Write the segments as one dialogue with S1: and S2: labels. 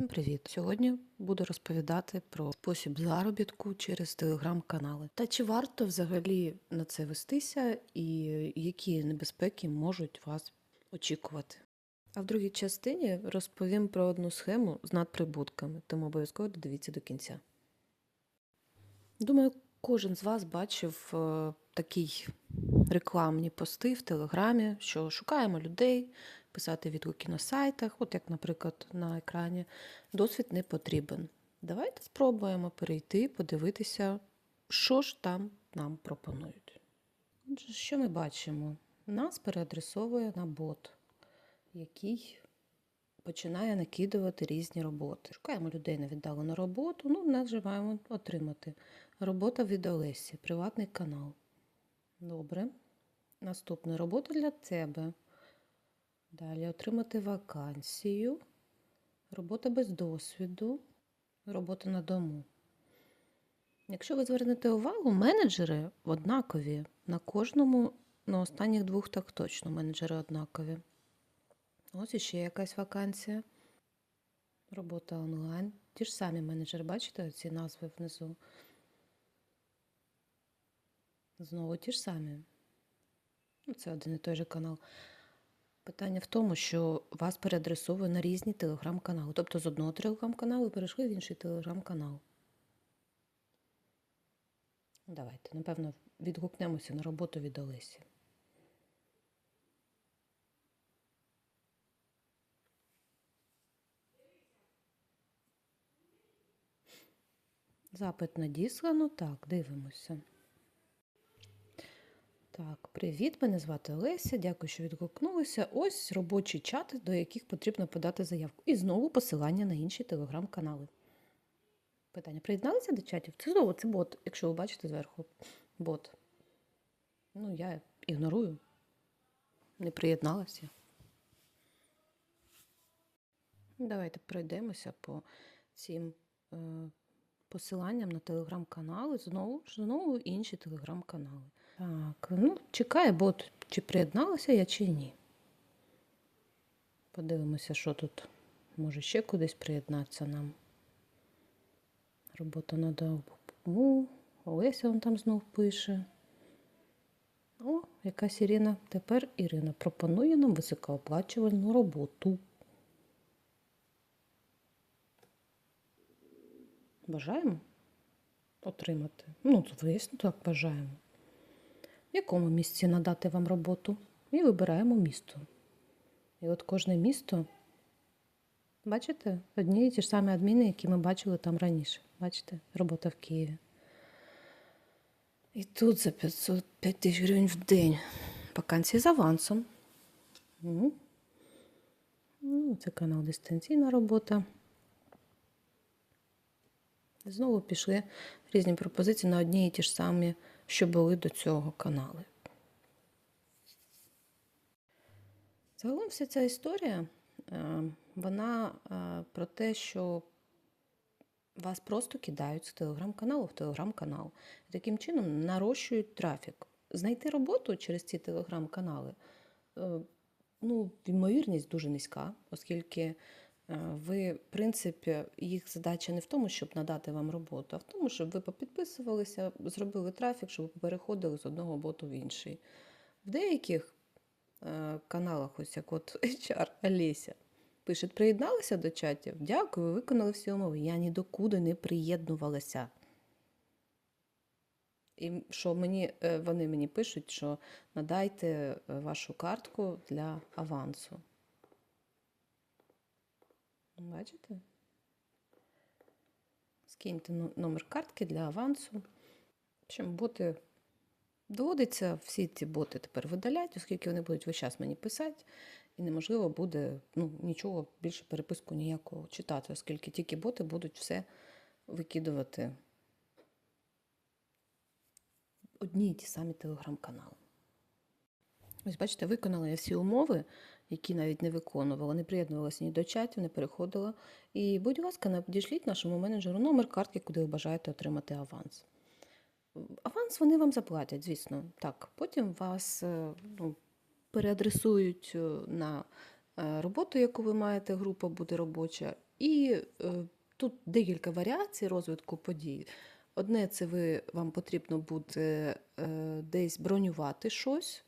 S1: Всім привіт! Сьогодні буду розповідати про спосіб заробітку через телеграм-канали. Та чи варто взагалі на це вестися, і які небезпеки можуть вас очікувати? А в другій частині розповім про одну схему з надприбутками, тому обов'язково додивіться до кінця. Думаю, кожен з вас бачив е, такі рекламні пости в Телеграмі, що шукаємо людей, писати відгуки на сайтах, от як, наприклад, на екрані. Досвід не потрібен. Давайте спробуємо перейти, подивитися, що ж там нам пропонують. Отже, що ми бачимо? Нас переадресовує на бот, який починає накидувати різні роботи. Шукаємо людей на віддалену роботу, ну, нажимаємо отримати. Робота від Олесі, приватний канал. Добре. Наступна робота для тебе. Далі отримати вакансію, робота без досвіду, робота на дому. Якщо ви звернете увагу, менеджери однакові. На кожному, на останніх двох так точно менеджери однакові. Ось іще якась вакансія. Робота онлайн. Ті ж самі менеджери, бачите ці назви внизу. Знову ті ж самі. Ну, Це один і той же канал. Питання в тому, що вас переадресовує на різні телеграм-канали. Тобто з одного телеграм-каналу перейшли в інший телеграм-канал. Давайте, напевно, відгукнемося на роботу від Олесі. Запит надіслано. Так, дивимося. Так, привіт, мене звати Олеся. Дякую, що відгукнулися. Ось робочі чати, до яких потрібно подати заявку. І знову посилання на інші телеграм-канали. Питання: приєдналися до чатів? Це знову це бот, якщо ви бачите зверху бот. Ну, я ігнорую. Не приєдналася. Давайте пройдемося по цим е, посиланням на телеграм-канали. Знову знову інші телеграм-канали. Так, ну, чекає бот, чи приєдналася я, чи ні. Подивимося, що тут. Може ще кудись приєднатися нам. Робота на дому. Олеся он там знов пише. О, якась Ірина. Тепер Ірина пропонує нам високооплачувальну роботу. Бажаємо отримати? Ну, звісно, так бажаємо. В якому місці надати вам роботу? І вибираємо місто. І от кожне місто, бачите, одні і ті ж самі адміни, які ми бачили там раніше. Бачите, робота в Києві. І тут за 505 тисяч гривень в день. Вакансії з авансом. Ну, це канал дистанційна робота. Знову пішли різні пропозиції на одні і ті ж самі, що були до цього канали. Загалом вся ця історія, е, вона е, про те, що вас просто кидають з телеграм-каналу в телеграм-канал. Таким чином нарощують трафік. Знайти роботу через ці телеграм-канали, е, ну, ймовірність дуже низька, оскільки ви, в принципі, їх задача не в тому, щоб надати вам роботу, а в тому, щоб ви попідписувалися, зробили трафік, щоб ви переходили з одного боту в інший. В деяких е, каналах, ось як от HR Олеся, пише, приєдналися до чатів. Дякую, ви виконали всі умови. Я ні докуди не приєднувалася. І що мені, е, вони мені пишуть, що надайте е, вашу картку для авансу. Бачите? Скиньте номер картки для авансу. Чим боти доводиться всі ці боти тепер видаляти, оскільки вони будуть весь час мені писати, і неможливо буде ну, нічого більше переписку ніякого читати, оскільки тільки боти будуть все викидувати одні і ті самі телеграм-канали. Ось, бачите, виконала я всі умови, які навіть не виконувала, не приєднувалася ні до чатів, не переходила. І, будь ласка, надішліть нашому менеджеру номер картки, куди ви бажаєте отримати аванс. Аванс вони вам заплатять, звісно. Так, потім вас е, ну, переадресують е, на е, роботу, яку ви маєте, група буде робоча. І тут декілька варіацій розвитку подій. Одне це ви, вам потрібно буде десь бронювати щось.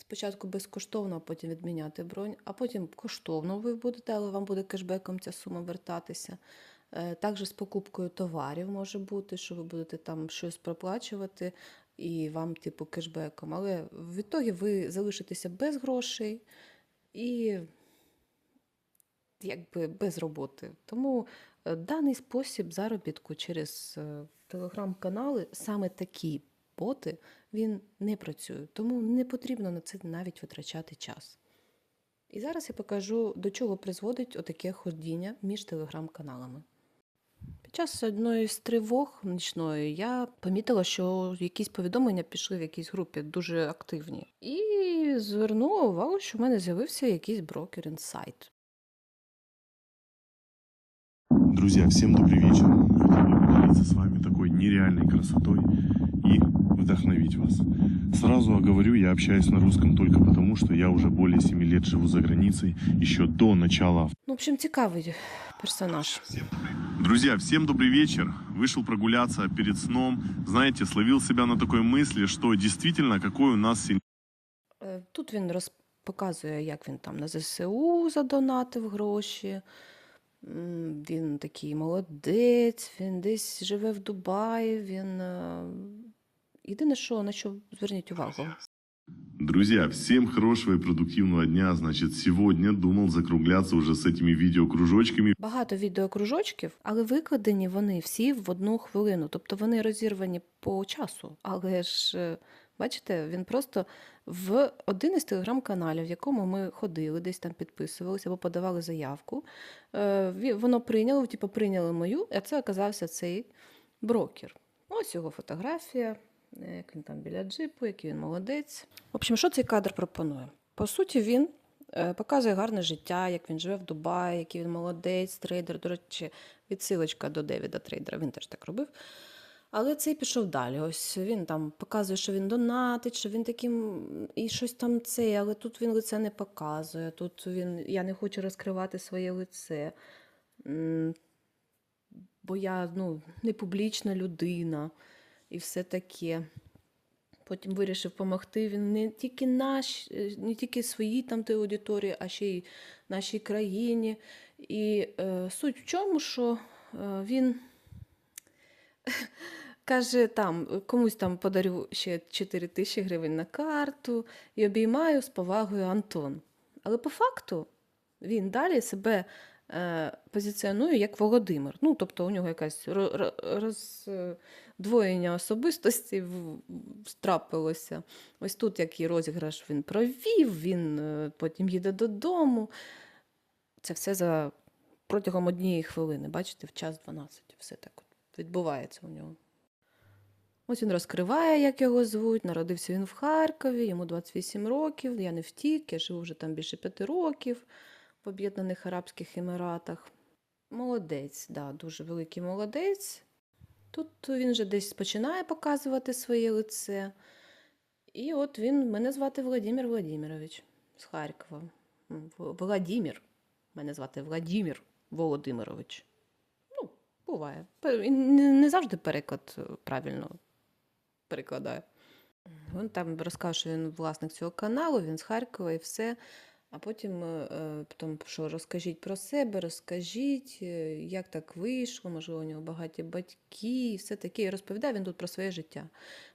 S1: Спочатку безкоштовно, а потім відміняти бронь, а потім коштовно ви будете, але вам буде кешбеком ця сума вертатися. Е, Також з покупкою товарів може бути, що ви будете там щось проплачувати і вам, типу, кешбеком. Але в ітогі ви залишитеся без грошей і якби без роботи. Тому е, даний спосіб заробітку через е, телеграм-канали, саме такі боти, він не працює. Тому не потрібно на це навіть витрачати час. І зараз я покажу, до чого призводить отаке ходіння між телеграм-каналами. Під час одної з тривог нічної я помітила, що якісь повідомлення пішли в якійсь групі дуже активні. І звернула увагу, що в мене з'явився якийсь брокер інсайт.
S2: Друзья, всем добрый вечер. С вами такой нереальной красотой и вдохновить вас. Сразу оговорю, я общаюсь на русском только потому, что я уже более 7 лет живу за границей, еще до начала
S1: Ну, в общем, цікавий персонаж.
S2: Друзья, всем добрый вечер. Вышел прогуляться перед сном. Знаете, словил себя на такой мысли, что действительно, какой у нас сильный
S1: Е, Тут він роз... показує, як він там на ЗСУ задонатив гроші. М, Він такий молодець, він десь живе в Дубаї, він. Єдине, що на що зверніть увагу.
S2: Друзья, всем хорошего и продуктивного дня. Значит, сегодня думал закругляться уже с этими видеокружочками.
S1: Багато відеокружочків, але викладені вони всі в одну хвилину. Тобто вони розірвані по часу. Але ж, е, бачите, він просто в один із телеграм-каналів, в якому ми ходили, десь там підписувалися або подавали заявку. е, ві- Воно прийняло, типу, прийняли мою, а це оказався цей брокер. Ось його фотографія, як він там біля джипу, який він молодець. В общем, що цей кадр пропонує? По суті, він е, показує гарне життя, як він живе в Дубаї, який він молодець, трейдер. До речі, відсилочка до Девіда Трейдера, він теж так робив. Але цей пішов далі. Ось він там показує, що він донатить, що він таким і щось там це, але тут він лице не показує. Тут він я не хочу розкривати своє лице. Бо я ну, не публічна людина і все таке. Потім вирішив допомогти. Він не тільки наш, е, не тільки своїй там той аудиторії, а ще й нашій країні. І е, суть в чому, що е, він каже, там комусь там подарю ще 4 тисячі гривень на карту і обіймаю з повагою Антон. Але по факту він далі себе позиціонує як Володимир. Ну, тобто у нього ро- роздвоєння особистості трапилося. Ось тут який розіграш він провів, він е, потім їде додому. Це все за протягом однієї хвилини. Бачите, в час 12. Все так от відбувається у нього. Ось він розкриває, як його звуть. Народився він в Харкові, йому 28 років. Я не втік, я живу вже там більше п'яти років в Об'єднаних Арабських Еміратах. Молодець, да, дуже великий молодець. Тут він вже десь починає показувати своє лице. І от він, мене звати Владимир Владимирович з Харкова. Владимир. Мене звати Владимир Володимирович. Ну, буває. Не, завжди переклад е, правильно перекладає. Він там розказав, що він власник цього каналу, він з Харкова і все. А потім, е, е, потім що розкажіть про себе, розкажіть, е, як так вийшло, можливо, у нього багаті батьки, все таке. І розповідає він тут про своє життя.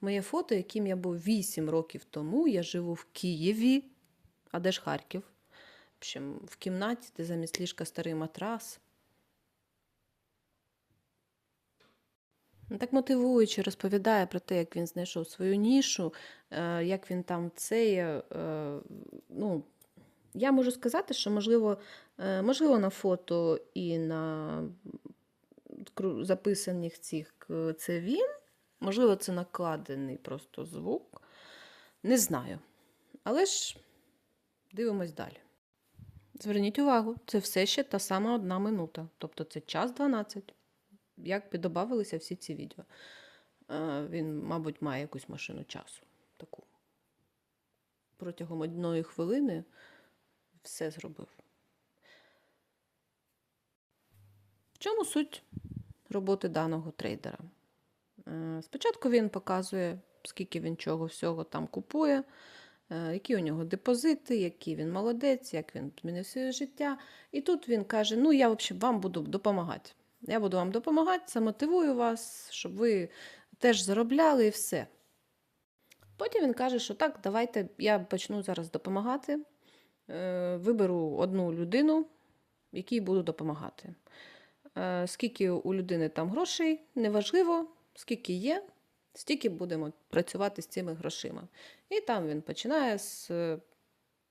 S1: Моє фото, яким я був 8 років тому, я живу в Києві, а де ж Харків? В общем, в кімнаті, де замість ліжка старий матрас. Ну, Так мотивуючи, розповідає про те, як він знайшов свою нішу, як він там це. Ну, я можу сказати, що можливо, е, можливо на фото і на записаних цих е, це він, можливо, це накладений просто звук. Не знаю. Але ж дивимось далі. Зверніть увагу, це все ще та сама одна минута. Тобто це час 12. Як додавалися всі ці відео. Е, Він, мабуть, має якусь машину часу таку. Протягом одної хвилини все зробив. В чому суть роботи даного трейдера? Е, Спочатку він показує, скільки він чого всього там купує, е, які у нього депозити, який він молодець, як він змінив своє життя. І тут він каже: Ну, я взагалі вам буду допомагати. Я буду вам допомагати, замотивую вас, щоб ви теж заробляли і все. Потім він каже, що так, давайте я почну зараз допомагати. Е, Виберу одну людину, якій буду допомагати. Е, Скільки у людини там грошей, неважливо, скільки є, стільки будемо працювати з цими грошима. І там він починає з е,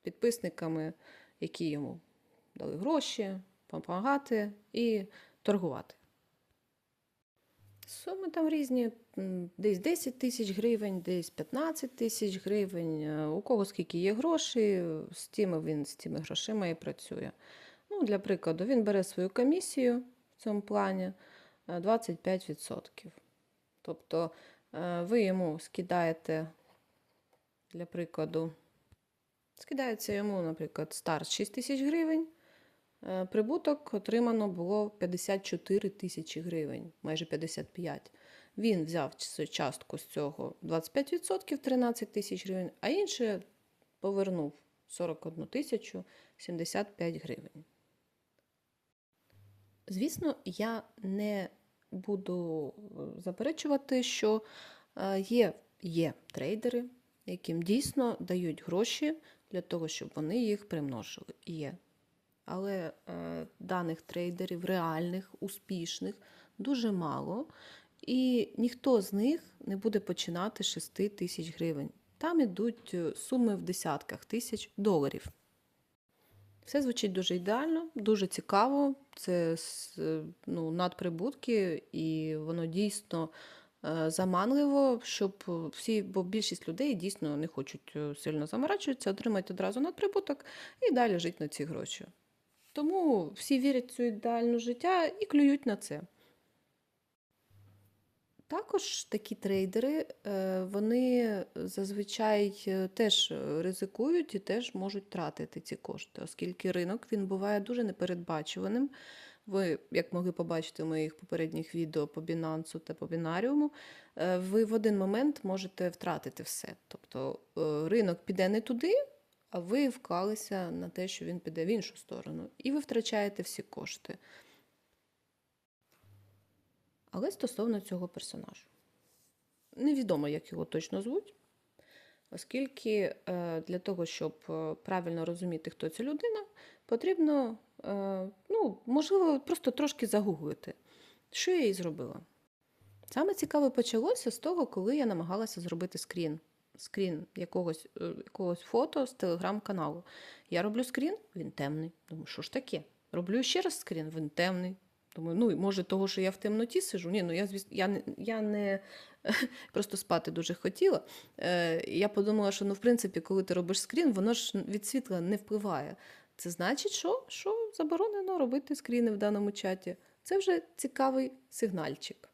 S1: підписниками, які йому дали гроші, допомагати і торгувати. Суми там різні, десь 10 тисяч гривень, десь 15 тисяч гривень. Е, У кого скільки є грошей, з тими він з тими грошима і працює. Ну, для прикладу, він бере свою комісію в цьому плані е, 25%. Тобто е, ви йому скидаєте, для прикладу, скидається йому, наприклад, старт 6 тисяч гривень. Е, Прибуток отримано було 54 тисячі гривень, майже 55. Він взяв частку з цього 25%, 13 тисяч гривень, а інше повернув 41 тисячу 75 гривень. Звісно, я не буду е, заперечувати, що е, є, є трейдери, яким дійсно дають гроші для того, щоб вони їх примножили. Є. Але е, даних трейдерів, реальних, успішних, дуже мало. І ніхто з них не буде починати 6 тисяч гривень. Там ідуть е, суми в десятках тисяч доларів. Все звучить дуже ідеально, дуже цікаво. Це е, ну, надприбутки, і воно дійсно е, заманливо, щоб всі, бо більшість людей дійсно не хочуть сильно заморачуватися, отримати одразу надприбуток і далі жити на ці гроші. Тому всі вірять в цю ідеальну життя і клюють на це. Також такі трейдери, е, вони зазвичай е, теж ризикують і теж можуть тратити ці кошти, оскільки ринок він буває дуже непередбачуваним. Ви, як могли побачити в моїх попередніх відео по Binance та по бінаріуму, е, ви в один момент можете втратити все. Тобто ринок піде не туди, а ви вклалися на те, що він піде в іншу сторону, і ви втрачаєте всі кошти. Але стосовно цього персонажу. Невідомо, як його точно звуть, оскільки е, для того, щоб е, правильно розуміти, хто ця людина, потрібно, е, ну, можливо, просто трошки загуглити, що я і зробила. Саме цікаве почалося з того, коли я намагалася зробити скрін. Скрін якогось, е, якогось фото з телеграм-каналу. Я роблю скрін, він темний. Думаю, що ж таке? Роблю ще раз скрін, він темний. Думаю, ну, може, того, що я в темноті сижу. Ні, ну я, звісно, я я не просто спати дуже хотіла. Е, я подумала, що ну, в принципі, коли ти робиш скрін, воно ж від світла не впливає. Це значить, що, що заборонено робити скріни в даному чаті. Це вже цікавий сигнальчик.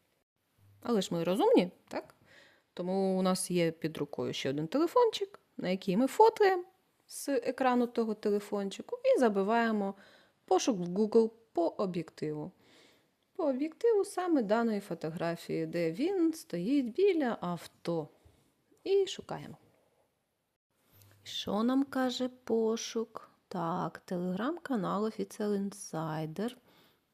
S1: Але ж ми розумні, так? Тому у нас є під рукою ще один телефончик, на який ми фотоємо з екрану того телефончику і забиваємо пошук в Google по об'єктиву. По об'єктиву саме даної фотографії, де він стоїть біля авто. І шукаємо. Що нам каже пошук? Так, телеграм-канал Official Insider.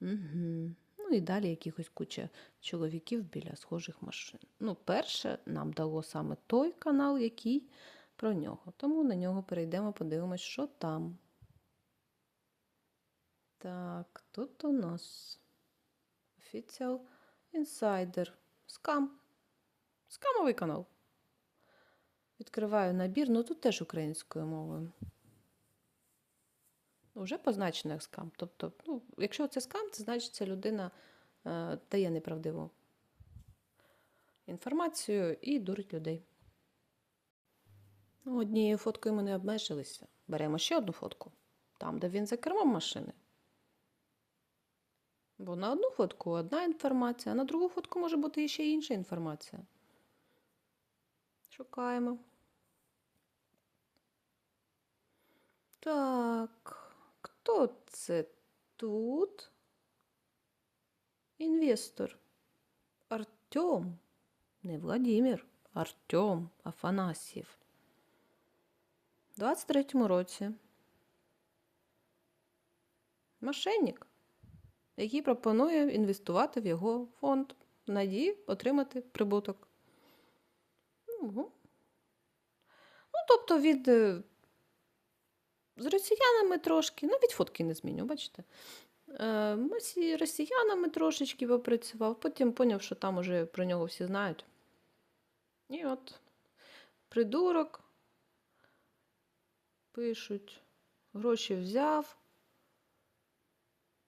S1: Угу. І далі якихось куча чоловіків біля схожих машин. Ну, перше нам дало саме той канал, який про нього. Тому на нього перейдемо, подивимось, що там. Так, тут у нас Official Insider. Скам. Скамовий канал. Відкриваю набір, ну тут теж українською мовою. Вже позначено як скам. Тобто, ну, якщо це скам, це значить, ця людина е, дає неправдиву інформацію і дурить людей. Ну, однією фоткою ми не обмежилися. Беремо ще одну фотку, там, де він за кермом машини. Бо на одну фотку одна інформація, а на другу фотку може бути ще інша інформація. Шукаємо. Так, хто це тут? інвестор Артем, не Владимир, Артем Афанасьєв. У 23-му році мошенник, який пропонує інвестувати в його фонд в надії отримати прибуток. Угу. Ну, тобто від е, з росіянами трошки, навіть фотки не зміню, бачите? Е, ми з росіянами трошечки попрацював, потім поняв, що там уже про нього всі знають. І от придурок пишуть, гроші взяв.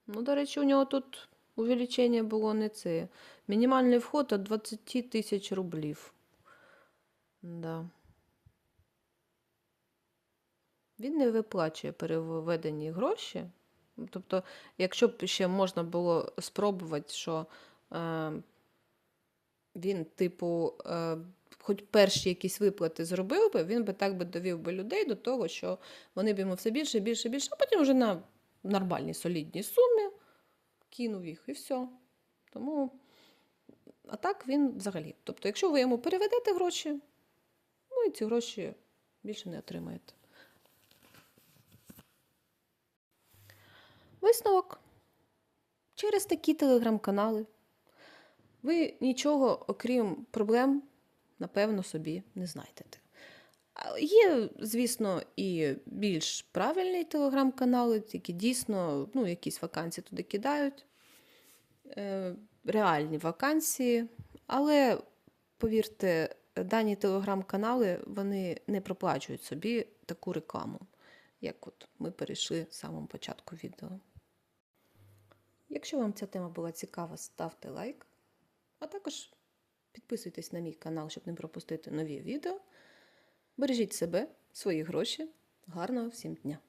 S1: Ну, до речі, у нього тут увеличення було не це. Мінімальний вход від 20 тисяч рублів. Да. Він не виплачує переведені гроші. Тобто, якщо б ще можна було спробувати, що е, він, типу, е, хоч перші якісь виплати зробив би, він би так би довів би людей до того, що вони б йому все більше, більше, більше, а потім вже на нормальній солідній сумі кинув їх і все. Тому, а так він взагалі. Тобто, якщо ви йому переведете гроші, ну і ці гроші більше не отримаєте. Висновок. Через такі телеграм-канали ви нічого, окрім проблем, напевно, собі не знайдете. Є, звісно, і більш правильні телеграм-канали, які дійсно ну, якісь вакансії туди кидають, е, реальні вакансії. Але, повірте, дані телеграм-канали вони не проплачують собі таку рекламу, як от ми перейшли в самому початку відео. Якщо вам ця тема була цікава, ставте лайк, а також підписуйтесь на мій канал, щоб не пропустити нові відео. Бережіть себе, свої гроші. Гарного всім дня!